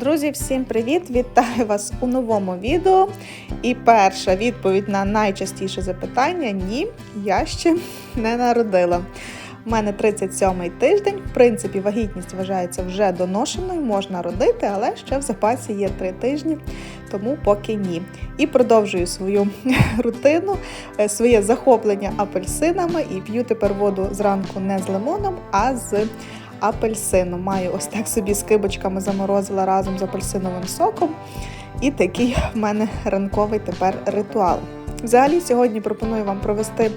Друзі, всім привіт! Вітаю вас у новому відео. І перша відповідь на найчастіше запитання ні, я ще не народила. У мене 37-й тиждень. В принципі, вагітність вважається вже доношеною, можна родити, але ще в запасі є 3 тижні, тому поки ні. І продовжую свою рутину, е, своє захоплення апельсинами і п'ю тепер воду зранку не з лимоном, а з апельсином. Маю ось так собі з кибочками заморозила разом з апельсиновим соком. І такий в мене ранковий тепер ритуал. Взагалі, сьогодні пропоную вам провести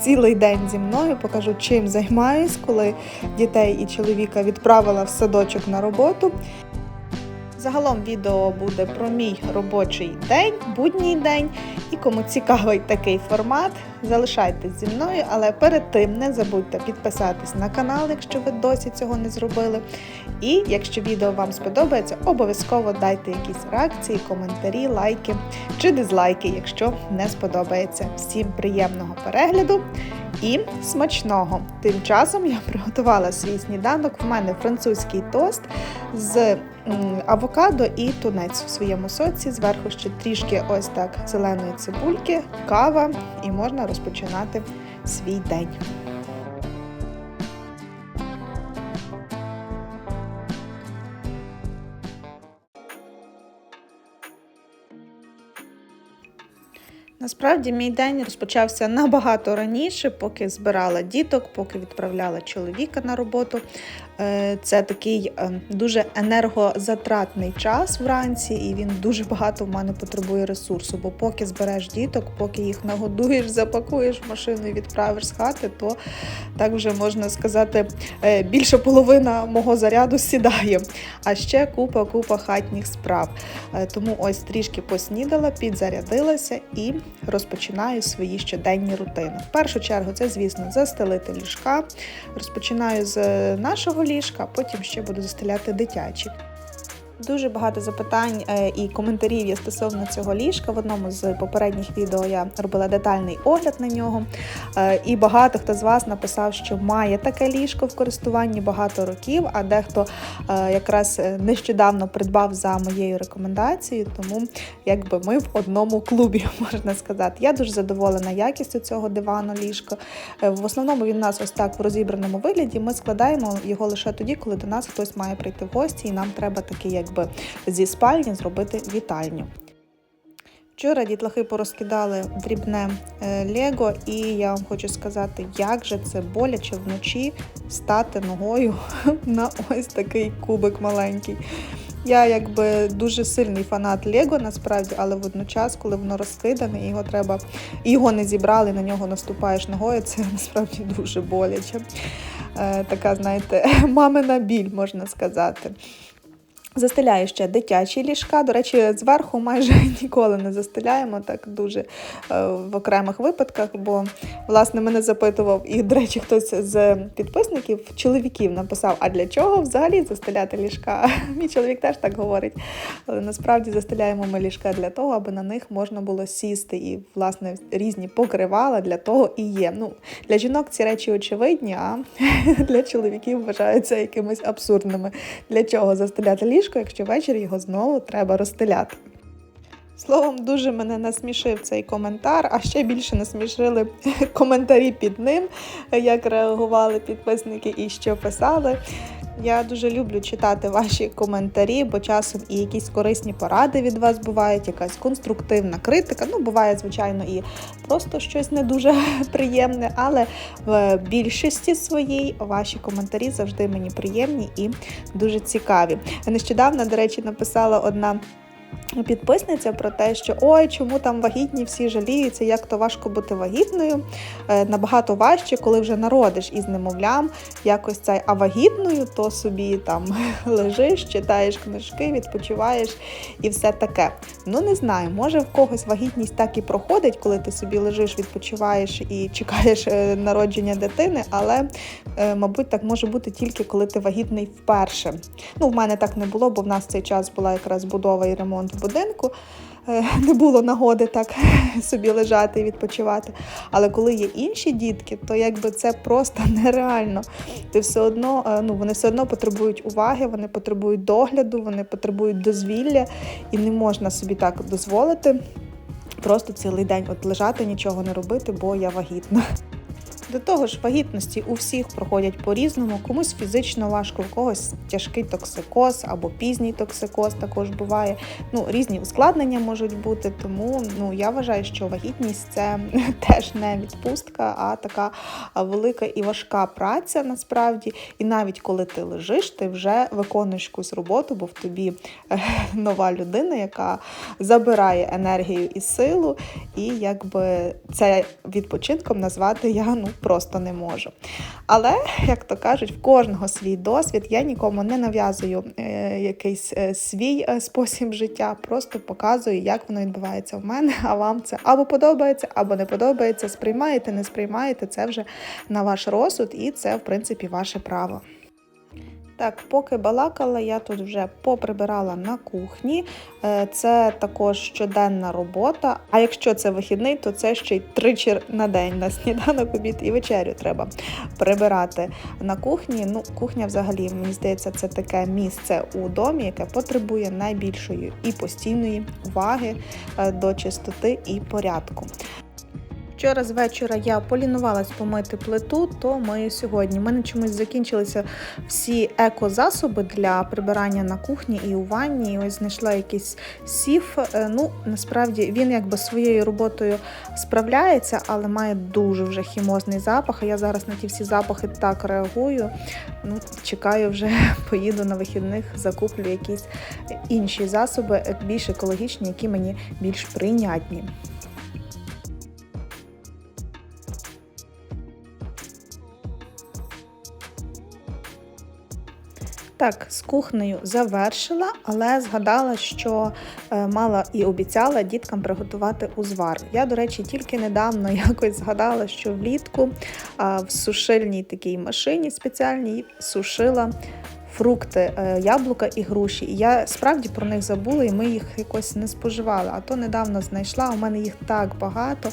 цілий день зі мною, покажу, чим займаюсь, коли дітей і чоловіка відправила в садочок на роботу. Загалом відео буде про мій робочий день, будній день. І кому цікавий такий формат, залишайтесь зі мною, але перед тим не забудьте підписатись на канал, якщо ви досі цього не зробили. І якщо відео вам сподобається, обов'язково дайте якісь реакції, коментарі, лайки чи дизлайки, якщо не сподобається. Всім приємного перегляду і смачного! Тим часом я приготувала свій сніданок. В мене французький тост з авокадо і тунець в своєму соці. Зверху ще трішки ось так зеленої цибульки, кава, і можна розпочинати свій день. Насправді мій день розпочався набагато раніше, поки збирала діток, поки відправляла чоловіка на роботу. Е, це такий е, дуже енергозатратний час вранці, і він дуже багато в мене потребує ресурсу. Бо поки збереш діток, поки їх нагодуєш, запакуєш машину і відправиш з хати, то так вже можна сказати, е, більша половина мого заряду сідає. А ще купа-купа хатніх справ. Тому ось трішки поснідала, підзарядилася і розпочинаю свої щоденні рутини. В першу чергу, це, звісно, застелити ліжка. Розпочинаю з нашого ліжка, потім ще буду застеляти дитячі. Дуже багато запитань е, і коментарів є стосовно цього ліжка. В одному з попередніх відео я робила детальний огляд на нього. Е, і багато хто з вас написав, що має таке ліжко в користуванні багато років, а дехто е, якраз нещодавно придбав за моєю рекомендацією, тому якби ми в одному клубі, можна сказати. Я дуже задоволена якістю цього дивану ліжка. В основному він у нас ось так в розібраному вигляді. Ми складаємо його лише тоді, коли до нас хтось має прийти в гості, і нам треба такий як якби зі спальні зробити вітальню. Вчора дітлахи порозкидали дрібне е, Лего, і я вам хочу сказати, як же це боляче вночі стати ногою на ось такий кубик маленький. Я якби дуже сильний фанат Лего, насправді, але водночас, коли воно розкидане, його треба його не зібрали, на нього наступаєш ногою, це насправді дуже боляче. Е, така, знаєте, мамина біль, можна сказати. Застеляю ще дитячі ліжка. До речі, зверху майже ніколи не застеляємо, так дуже е, в окремих випадках, бо, власне, мене запитував, і, до речі, хтось з підписників, чоловіків написав, а для чого взагалі застеляти ліжка? Мій чоловік теж так говорить. Але насправді застеляємо ми ліжка для того, аби на них можна було сісти. І, власне, різні покривала для того і є. Ну, Для жінок ці речі очевидні, а для чоловіків вважаються якимись абсурдними. Для чого застеляти ліжка? Ліжко, якщо ввечері його знову треба розстеляти. Словом, дуже мене насмішив цей коментар, а ще більше насмішили коментарі під ним, як реагували підписники і що писали. Я дуже люблю читати ваші коментарі, бо часом і якісь корисні поради від вас бувають, якась конструктивна критика. Ну, буває, звичайно, і просто щось не дуже приємне, але в більшості своїй ваші коментарі завжди мені приємні і дуже цікаві. Нещодавно, до речі, написала одна підписниця про те, що ой, чому там вагітні всі жаліються, як то важко бути вагітною. Е, набагато важче, коли вже народиш із немовлям, якось цей, а вагітною, то собі там лежиш, читаєш книжки, відпочиваєш і все таке. Ну, не знаю, може в когось вагітність так і проходить, коли ти собі лежиш, відпочиваєш і чекаєш е, народження дитини, але, е, мабуть, так може бути тільки коли ти вагітний вперше. Ну, в мене так не було, бо в нас цей час була якраз будова і ремонт будинку. е, не було нагоди так собі лежати і відпочивати. Але коли є інші дітки, то якби це просто нереально. Ти все одно, е, ну вони все одно потребують уваги, вони потребують догляду, вони потребують дозвілля, і не можна собі так дозволити. Просто цілий день от лежати, нічого не робити, бо я вагітна. До того ж, вагітності у всіх проходять по-різному. Комусь фізично важко, у когось тяжкий токсикоз або пізній токсикоз також буває. Ну, різні ускладнення можуть бути. Тому ну я вважаю, що вагітність це теж не відпустка, а така велика і важка праця насправді. І навіть коли ти лежиш, ти вже виконуєш якусь роботу, бо в тобі нова людина, яка забирає енергію і силу, і якби це відпочинком назвати я ну просто не можу. Але, як то кажуть, в кожного свій досвід. Я нікому не нав'язую е, якийсь е, свій е, спосіб життя, просто показую, як воно відбувається в мене. А вам це або подобається, або не подобається. Сприймаєте, не сприймаєте. Це вже на ваш розсуд, і це, в принципі, ваше право. Так, поки балакала, я тут вже поприбирала на кухні. Е, Це також щоденна робота. А якщо це вихідний, то це ще й тричі на день на сніданок, обід і вечерю треба прибирати на кухні. Ну, кухня, взагалі, мені здається, це таке місце у домі, яке потребує найбільшої і постійної уваги е, до чистоти і порядку. Вчора з вечора я полінувалась помити плиту, то ми сьогодні. У мене чомусь закінчилися всі екозасоби для прибирання на кухні і у ванні. І ось знайшла якийсь сіф. Е, Ну, насправді він якби своєю роботою справляється, але має дуже вже хімозний запах. А я зараз на ті всі запахи так реагую. Ну, чекаю вже, поїду на вихідних, закуплю якісь інші засоби, більш екологічні, які мені більш прийнятні. Так, з кухнею завершила, але згадала, що е, мала і обіцяла діткам приготувати узвар. Я, до речі, тільки недавно якось згадала, що влітку в сушильній такій машині спеціальній сушила фрукти, е, яблука і груші. І я справді про них забула, і ми їх якось не споживали. А то недавно знайшла. У мене їх так багато,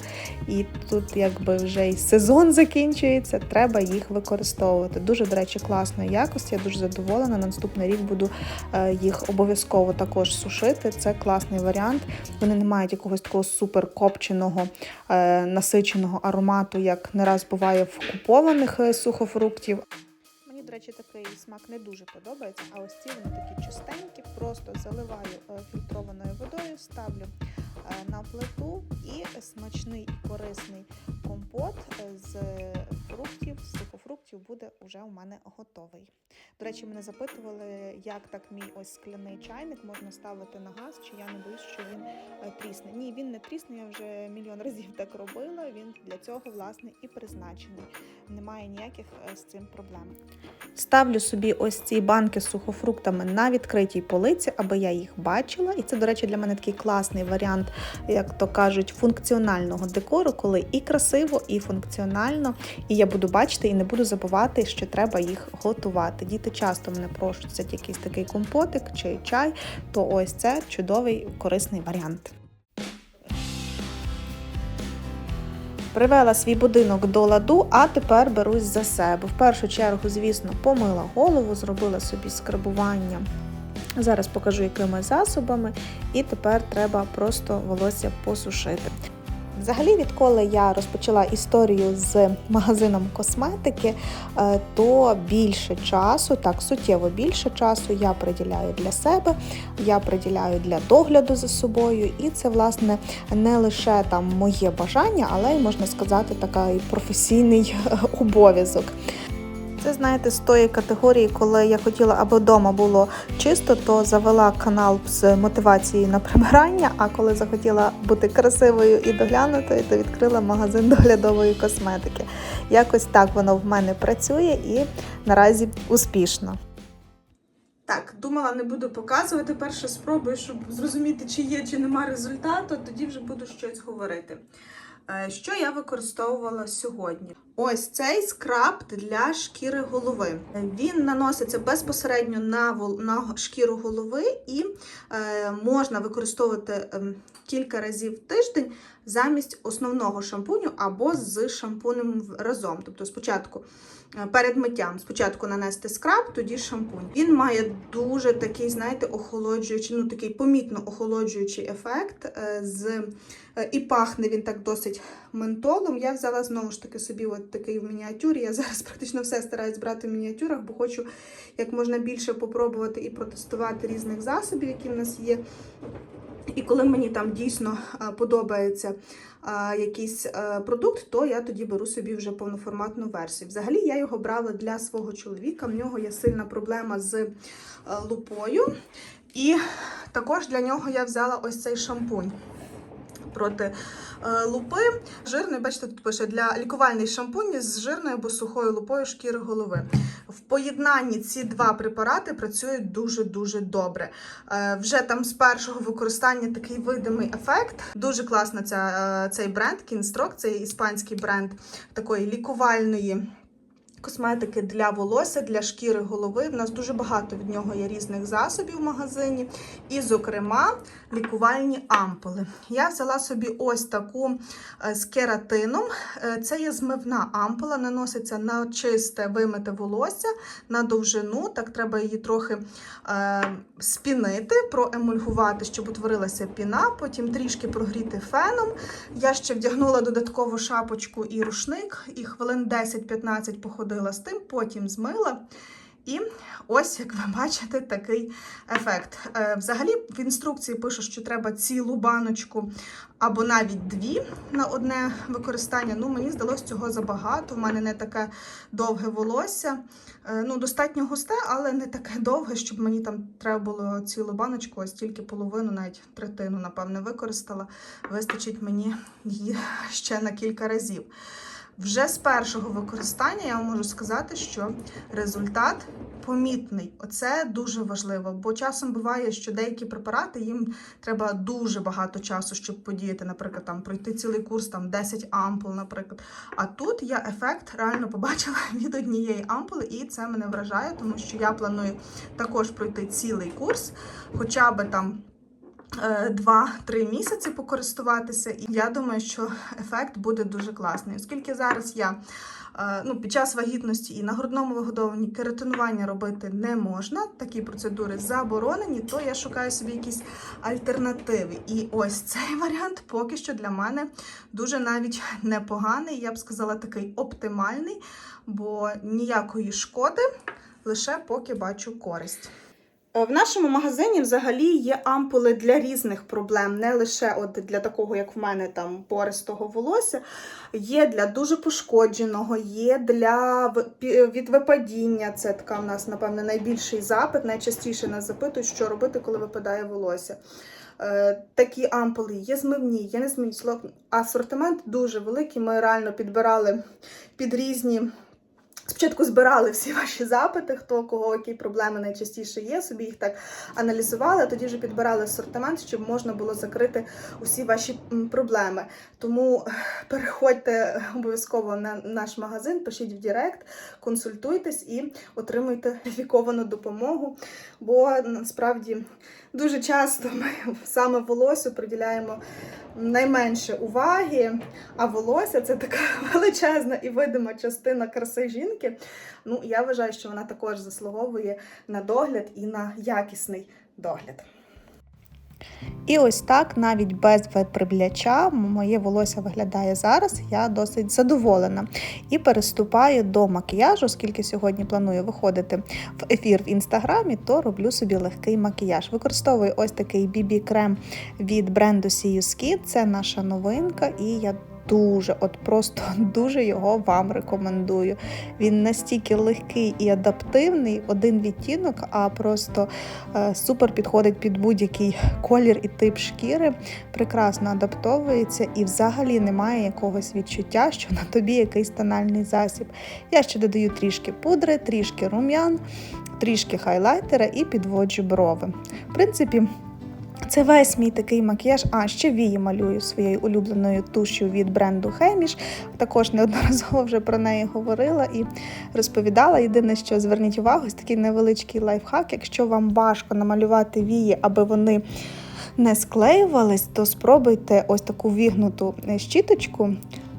і тут якби вже і сезон закінчується, треба їх використовувати. Дуже, до речі, класної якості. Я дуже задоволена. На наступний рік буду е, їх обов'язково також сушити. Це класний варіант. Вони не мають якогось такого супер копченого, е, насиченого аромату, як не раз буває в купованих сухофруктів. Речі, такий смак не дуже подобається, а ось ці вони такі чистенькі, просто заливаю е, фільтрованою водою, ставлю на плиту і смачний і корисний компот е, з фруктів, з сухофруктів буде уже у мене готовий. До речі, мене запитували, як так мій ось скляний чайник можна ставити на газ, чи я не боюсь, що він е, трісне. Ні, він не трісне, я вже мільйон разів так робила. Він для цього власне і призначений. Немає ніяких е, з цим проблем. Ставлю собі ось ці банки з сухофруктами на відкритій полиці, аби я їх бачила. І це, до речі, для мене такий класний варіант, як то кажуть, функціонального декору, коли і красиво, і функціонально. І я буду бачити і не буду забувати, що треба їх готувати. Діти часто мене просять якийсь такий компотик чи чай, то ось це чудовий корисний варіант. Привела свій будинок до ладу, а тепер берусь за себе. В першу чергу, звісно, помила голову, зробила собі скрабування. Зараз покажу, якими засобами, і тепер треба просто волосся посушити. Взагалі, відколи я розпочала історію з магазином косметики, е, то більше часу, так суттєво більше часу я приділяю для себе, я приділяю для догляду за собою, і це власне не лише там моє бажання, але й можна сказати, такий професійний обов'язок. Це знаєте з тої категорії, коли я хотіла, аби вдома було чисто, то завела канал з мотивації на прибирання. А коли захотіла бути красивою і доглянутою, то відкрила магазин доглядової косметики. Якось так воно в мене працює і наразі успішно. Так, думала, не буду показувати. Перше спробую, щоб зрозуміти, чи є, чи нема результату, тоді вже буду щось говорити. Е, Що я використовувала сьогодні? Ось цей скраб для шкіри голови. Він наноситься безпосередньо на, на шкіру голови і е, можна використовувати ем, кілька разів в тиждень замість основного шампуню або з шампунем разом. Тобто спочатку е, перед миттям спочатку нанести скраб, тоді шампунь. Він має дуже такий, знаєте, охолоджуючий, ну такий помітно охолоджуючий ефект. е, з е, і пахне він так досить ментолом. Я взяла знову ж таки собі от такий в мініатюрі. Я зараз практично все стараюсь брати в мініатюрах, бо хочу як можна більше попробувати і протестувати різних засобів, які в нас є. І коли мені там дійсно е, подобається е, якийсь е, продукт, то я тоді беру собі вже повноформатну версію. Взагалі я його брала для свого чоловіка. В нього є сильна проблема з лупою. І також для нього я взяла ось цей шампунь проти е, лупи. Жирний, бачите, тут пише для лікувальний шампунь з жирною або сухою лупою шкіри голови. В поєднанні ці два препарати працюють дуже-дуже добре. Е, вже там з першого використання такий видимий ефект. Дуже класно ця, е, цей бренд Кінстрок, це іспанський бренд такої лікувальної. Косметики для волосся, для шкіри голови. В нас дуже багато від нього є різних засобів в магазині. І, зокрема, лікувальні ампули. Я взяла собі ось таку е, з кератином. Е, Це є змивна ампула, наноситься на чисте вимите волосся, на довжину. Так треба її трохи е, спінити, проемульгувати, щоб утворилася піна, потім трішки прогріти феном. Я ще вдягнула додатково шапочку і рушник, і хвилин 10-15 походила з тим, потім змила. І ось, як ви бачите, такий ефект. Е, Взагалі в інструкції пише, що треба цілу баночку або навіть дві на одне використання. Ну, мені здалося цього забагато. У мене не таке довге волосся. Е, Ну, достатньо густе, але не таке довге, щоб мені там треба було цілу баночку, ось тільки половину, навіть третину, напевне, використала. Вистачить мені її ще на кілька разів. Вже з першого використання я вам можу сказати, що результат помітний. Оце дуже важливо, бо часом буває, що деякі препарати їм треба дуже багато часу, щоб подіяти, наприклад, там пройти цілий курс, там 10 ампул, наприклад. А тут я ефект реально побачила від однієї ампули, і це мене вражає, тому що я планую також пройти цілий курс, хоча би там. 2-3 місяці покористуватися, і я думаю, що ефект буде дуже класний. Оскільки зараз я е, ну, під час вагітності і на грудному вигодовуванні кератинування робити не можна, такі процедури заборонені, то я шукаю собі якісь альтернативи. І ось цей варіант поки що для мене дуже навіть непоганий, я б сказала, такий оптимальний, бо ніякої шкоди, лише поки бачу користь. Е, В нашому магазині взагалі є ампули для різних проблем, не лише от для такого, як в мене, там пористого волосся. Є для дуже пошкодженого, є для від випадіння. Це така в нас, напевно, найбільший запит. Найчастіше нас запитують, що робити, коли випадає волосся. Е, Такі ампули є змивні, є незмивні. Асортимент дуже великий. Ми реально підбирали під різні Спочатку збирали всі ваші запити, хто кого які проблеми найчастіше є, собі їх так аналізували, а тоді вже підбирали асортимент, щоб можна було закрити усі ваші проблеми. Тому е, переходьте обов'язково на наш магазин, пишіть в Директ, консультуйтесь і отримуйте кваліфіковану допомогу. Бо насправді дуже часто ми саме волосю приділяємо найменше уваги. А волосся це така величезна і видима частина краси жінки. Ну, я вважаю, що вона також заслуговує на догляд і на якісний догляд. І ось так, навіть без випрямляча, моє волосся виглядає зараз. Я досить задоволена. І переступаю до макіяжу, оскільки сьогодні планую виходити в ефір в інстаграмі, то роблю собі легкий макіяж. Використовую ось такий BB-крем від бренду See. Це наша новинка, і я дуже, от просто дуже його вам рекомендую. Він настільки легкий і адаптивний, один відтінок, а просто е, супер підходить під будь-який колір і тип шкіри, прекрасно адаптовується і взагалі немає якогось відчуття, що на тобі якийсь тональний засіб. Я ще додаю трішки пудри, трішки рум'ян, трішки хайлайтера і підводжу брови. В принципі, це весь мій такий макіяж. А ще вії малюю своєю улюбленою тушю від бренду Хеміш. Також неодноразово вже про неї говорила і розповідала. Єдине, що зверніть увагу, ось такий невеличкий лайфхак. Якщо вам важко намалювати вії, аби вони не склеювались, то спробуйте ось таку вігнуту щіточку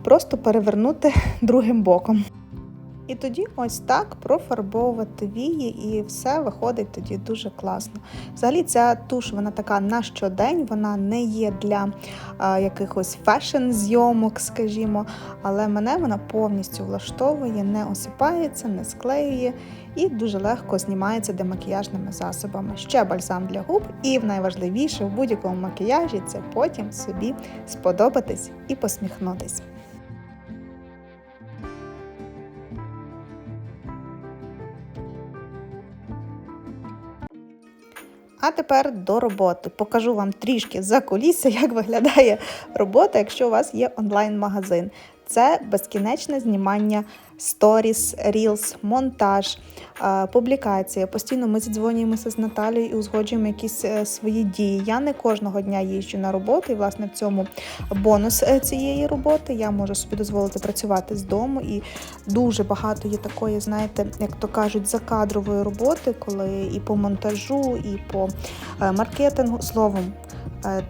просто перевернути другим боком. І тоді ось так профарбовувати вії, і все виходить тоді дуже класно. Взагалі, ця туш вона така на щодень, вона не є для а, якихось фешн-зйомок, скажімо, але мене вона повністю влаштовує, не осипається, не склеює і дуже легко знімається демакіяжними засобами. Ще бальзам для губ, і найважливіше в будь-якому макіяжі це потім собі сподобатись і посміхнутись. А тепер до роботи. Покажу вам трішки за кулісся, як виглядає робота, якщо у вас є онлайн-магазин. Це безкінечне знімання сторіс, рілс, монтаж, е, публікація. Постійно ми зідзвонюємося з Наталією і узгоджуємо якісь е, свої дії. Я не кожного дня їжджу на роботу, і власне в цьому бонус е, цієї роботи. Я можу собі дозволити працювати з дому, і дуже багато є такої, знаєте, як то кажуть, закадрової роботи, коли і по монтажу, і по маркетингу словом.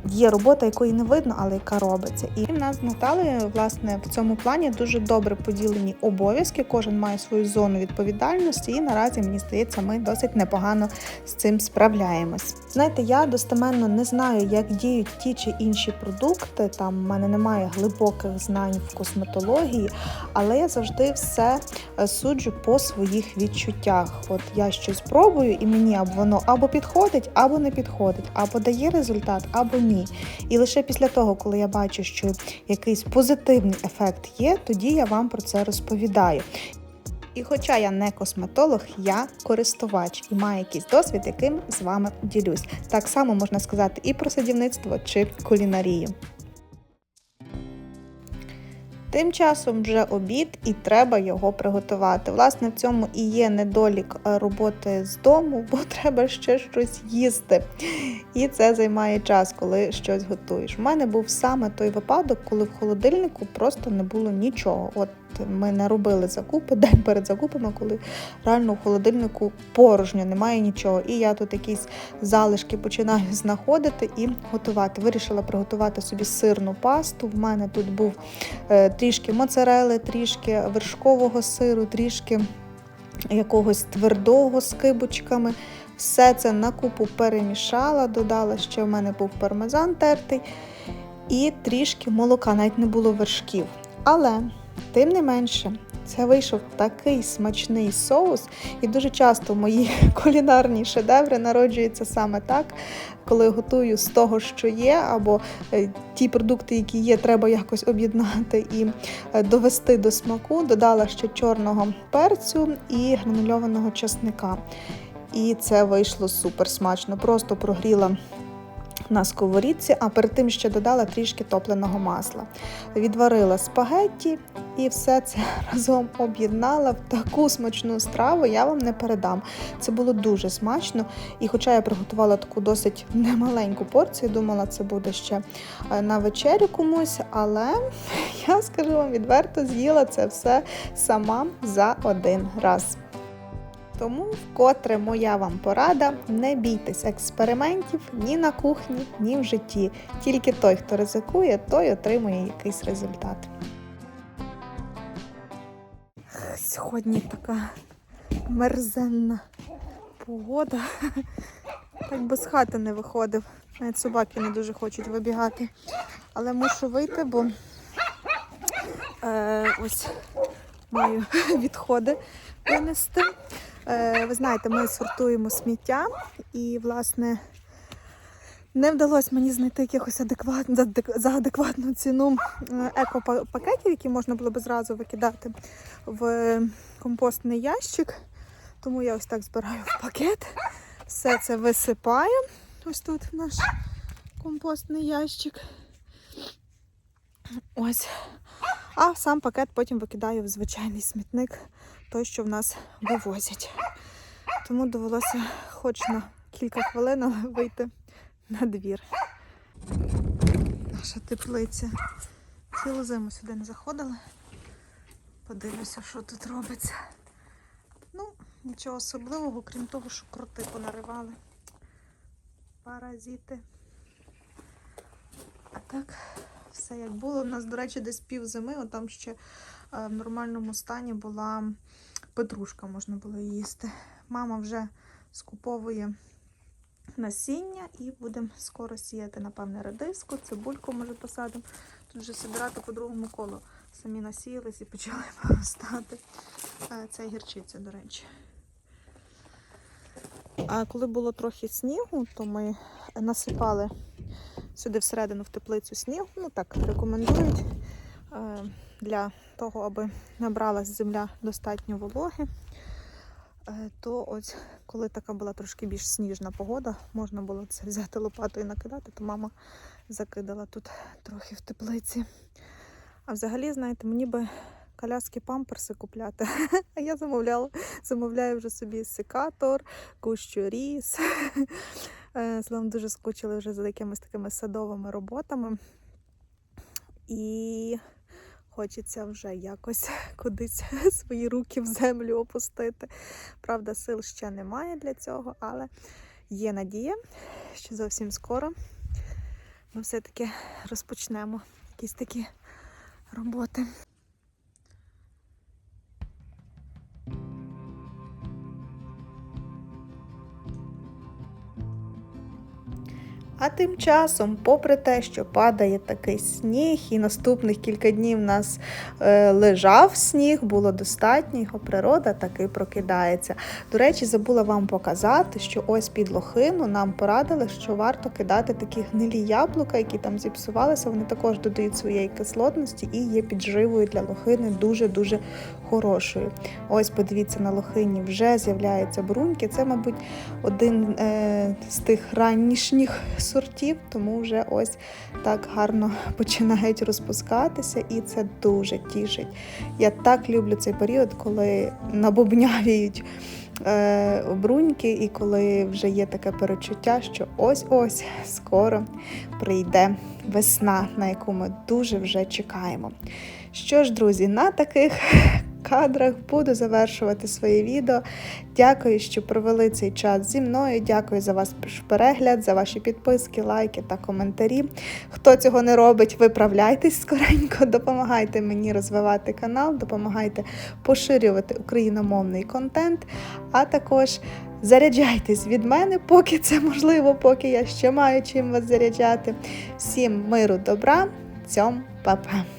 Є робота, якої не видно, але яка робиться. І в нас з Наталею, власне, в цьому плані дуже добре поділені обов'язки. Кожен має свою зону відповідальності, і наразі мені здається, ми досить непогано з цим справляємось. Знаєте, я достеменно не знаю, як діють ті чи інші продукти. Там в мене немає глибоких знань в косметології, але я завжди все е, суджу по своїх відчуттях. От я щось пробую, і мені або воно або підходить, або не підходить, або дає результат, або ні. І лише після того, коли я бачу, що якийсь позитивний ефект є, тоді я вам про це розповідаю. І хоча я не косметолог, я користувач і маю якийсь досвід, яким з вами ділюсь. Так само можна сказати і про садівництво чи кулінарію. Тим часом вже обід і треба його приготувати. Власне, в цьому і є недолік е, роботи з дому, бо треба ще щось їсти. І це займає час, коли щось готуєш. У мене був саме той випадок, коли в холодильнику просто не було нічого. От ми не робили закупи день перед закупами, коли реально в холодильнику порожньо, немає нічого. І я тут якісь залишки починаю знаходити і готувати. Вирішила приготувати собі сирну пасту. В мене тут був е, трішки моцарели, трішки вершкового сиру, трішки якогось твердого з кибочками. Все це на купу перемішала, додала, ще в мене був пармезан тертий і трішки молока, навіть не було вершків. Але, тим не менше, це вийшов такий смачний соус, і дуже часто мої кулінарні шедеври народжуються саме так, коли готую з того, що є, або е, ті продукти, які є, треба якось об'єднати і е, довести до смаку. Додала ще чорного перцю і гранульованого чесника. І це вийшло супер смачно. Просто прогріла на сковорідці, а перед тим ще додала трішки топленого масла. Відварила спагетті і все це разом об'єднала в таку смачну страву, я вам не передам. Це було дуже смачно. І хоча я приготувала таку досить немаленьку порцію, думала, це буде ще е, на вечерю комусь, але я скажу вам відверто, з'їла це все сама за один раз. Тому вкотре моя вам порада: не бійтесь експериментів ні на кухні, ні в житті. Тільки той, хто ризикує, той отримує якийсь результат. Сьогодні така мерзенна погода. Так би з хати не виходив. Навіть собаки не дуже хочуть вибігати. Але мушу вийти, бо е, ось маю відходи винести. Е, ви знаєте, ми сортуємо сміття і, власне, не вдалося мені знайти якихось адекват... за адекватну ціну екопакетів, які можна було б зразу викидати в компостний ящик. Тому я ось так збираю в пакет. Все це висипаю. Ось тут наш компостний ящик. Ось. А сам пакет потім викидаю в звичайний смітник, той, що в нас вивозять. Тому довелося хоч на кілька хвилин вийти на двір. Наша теплиця. Цілу зиму сюди не заходили. Подивлюся, що тут робиться. Ну, нічого особливого, крім того, що кроти понаривали. Паразити. А так, все як було. У нас, до речі, десь пів зими, там ще е, в нормальному стані була петрушка, можна було їсти. Мама вже скуповує насіння і будемо скоро сіяти, напевне, редиску, цибульку може посадимо. Тут вже собирати по другому колу. Самі насіялись і почали стати. Е, Це гірчиця, до речі. А коли було трохи снігу, то ми насипали сюди всередину в теплицю снігу. Ну так рекомендують е, для того, аби набралась земля достатньо вологи. Е, То ось коли така була трошки більш сніжна погода, можна було це взяти лопатою і накидати, то мама закидала тут трохи в теплиці. А взагалі, знаєте, мені би коляски памперси купляти. А я замовляла, замовляю вже собі секатор, кущоріз. Е, Словом, дуже скучили вже за якимись такими садовими роботами. І хочеться вже якось кудись свої руки в землю опустити. Правда, сил ще немає для цього, але є надія, що зовсім скоро ми все-таки розпочнемо якісь такі роботи. А тим часом, попри те, що падає такий сніг, і наступних кілька днів у нас е, лежав сніг, було достатньо, його природа таки прокидається. До речі, забула вам показати, що ось під лохину нам порадили, що варто кидати такі гнилі яблука, які там зіпсувалися. Вони також додають своєї кислотності і є підживою для лохини дуже-дуже хорошою. Ось подивіться, на лохині вже з'являються бруньки. Це, мабуть, один е, з тих ранішніх сортів, тому вже ось так гарно починають розпускатися, і це дуже тішить. Я так люблю цей період, коли набубнявіють е, бруньки, і коли вже є таке перечуття, що ось-ось скоро прийде весна, на яку ми дуже вже чекаємо. Що ж, друзі, на таких кадрах буду завершувати своє відео. Дякую, що провели цей час зі мною. Дякую за ваш перегляд, за ваші підписки, лайки та коментарі. Хто цього не робить, виправляйтесь скоренько, допомагайте мені розвивати канал, допомагайте поширювати україномовний контент, а також заряджайтесь від мене, поки це можливо, поки я ще маю чим вас заряджати. Всім миру, добра, цьом, па-па!